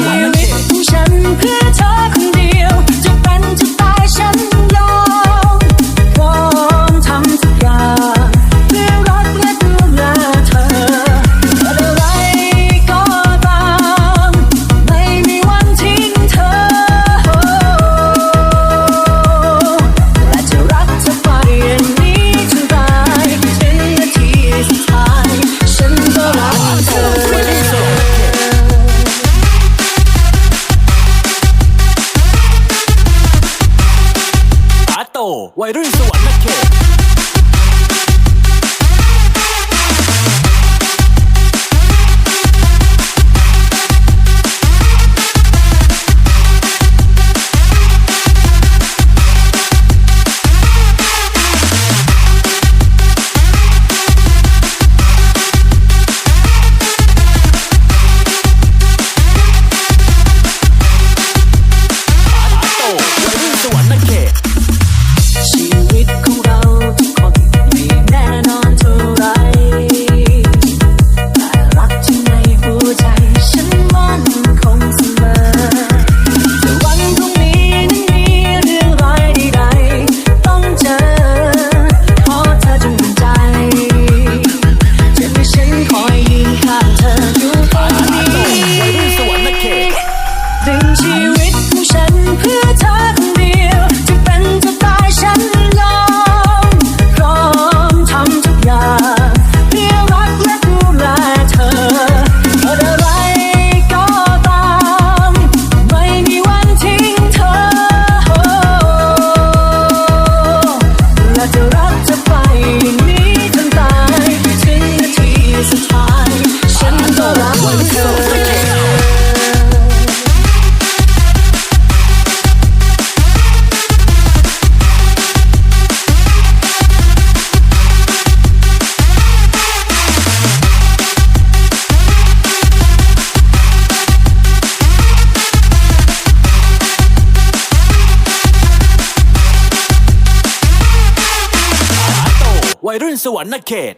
没有你。 วัยรุ่นสวรรค์เขต วัยรุ่นสวรรค์เขต